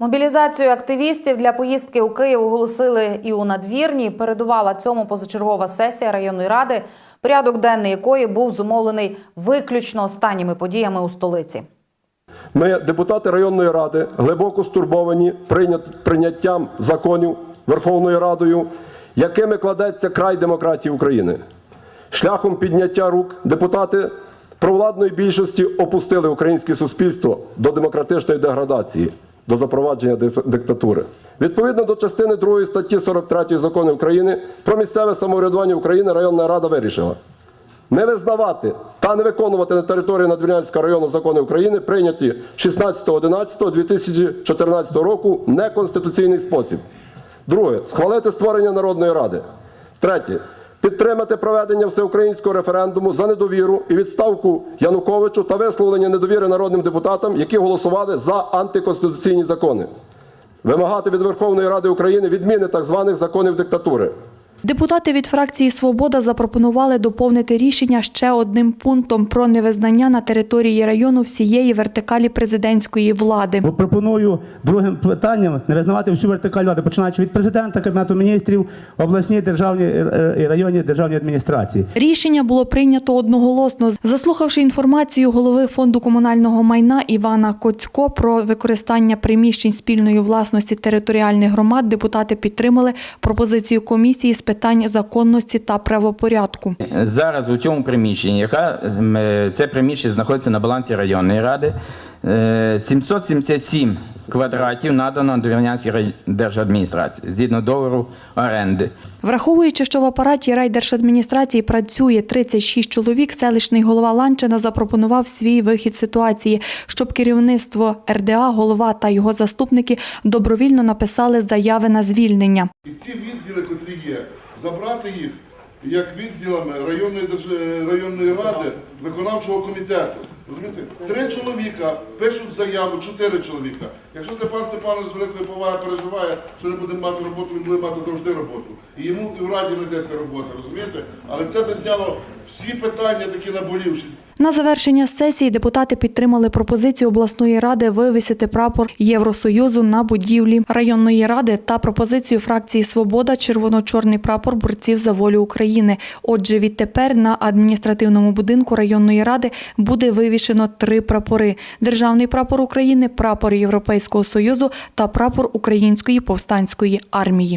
Мобілізацію активістів для поїздки у Київ оголосили і у надвірні. Передувала цьому позачергова сесія районної ради, порядок денний якої був зумовлений виключно останніми подіями у столиці. Ми, депутати районної ради, глибоко стурбовані прийнят- прийняттям законів Верховною Радою, якими кладеться край демократії України. Шляхом підняття рук депутати провладної більшості опустили українське суспільство до демократичної деградації, до запровадження диктатури. Відповідно до частини 2 статті 43 закону України про місцеве самоврядування України районна рада вирішила не визнавати та не виконувати на території Надвірнянського району закони України, прийняті 16.11.2014 року в неконституційний спосіб. Друге. Схвалити створення Народної ради. Третє. Підтримати проведення всеукраїнського референдуму за недовіру і відставку Януковичу та висловлення недовіри народним депутатам, які голосували за антиконституційні закони. Вимагати від Верховної Ради України відміни так званих законів диктатури. Депутати від фракції Свобода запропонували доповнити рішення ще одним пунктом про невизнання на території району всієї вертикалі президентської влади. Пропоную другим питанням не визнавати всю вертикаль влади, починаючи від президента, кабінету міністрів, обласні державні е, і районні державні адміністрації. Рішення було прийнято одноголосно. Заслухавши інформацію голови фонду комунального майна Івана Коцько про використання приміщень спільної власності територіальних громад, депутати підтримали пропозицію комісії з питань законності та правопорядку. Зараз у цьому приміщенні, яка е, це приміщення знаходиться на балансі районної ради, е, 777 квадратів надано Довірнянській держадміністрації згідно договору оренди. Враховуючи, що в апараті райдержадміністрації працює 36 чоловік, селищний голова Ланчина запропонував свій вихід ситуації, щоб керівництво РДА, голова та його заступники добровільно написали заяви на звільнення. І ці відділи, котрі є, забрати їх як відділами районної держ- районної ради виконавчого комітету. Розумієте? Три чоловіка пишуть заяву, чотири чоловіка. Якщо Степан Степанович з великої поваги переживає, що не буде мати роботу, він буде мати завжди роботу. І йому і в раді не йдеться робота, розумієте? Але це би зняло всі питання такі наболівші. На завершення сесії депутати підтримали пропозицію обласної ради вивісити прапор Євросоюзу на будівлі районної ради та пропозицію фракції Свобода червоно-чорний прапор борців за волю України. Отже, відтепер на адміністративному будинку районної ради буде вивішено три прапори: державний прапор України, прапор Європейського союзу та прапор Української повстанської армії.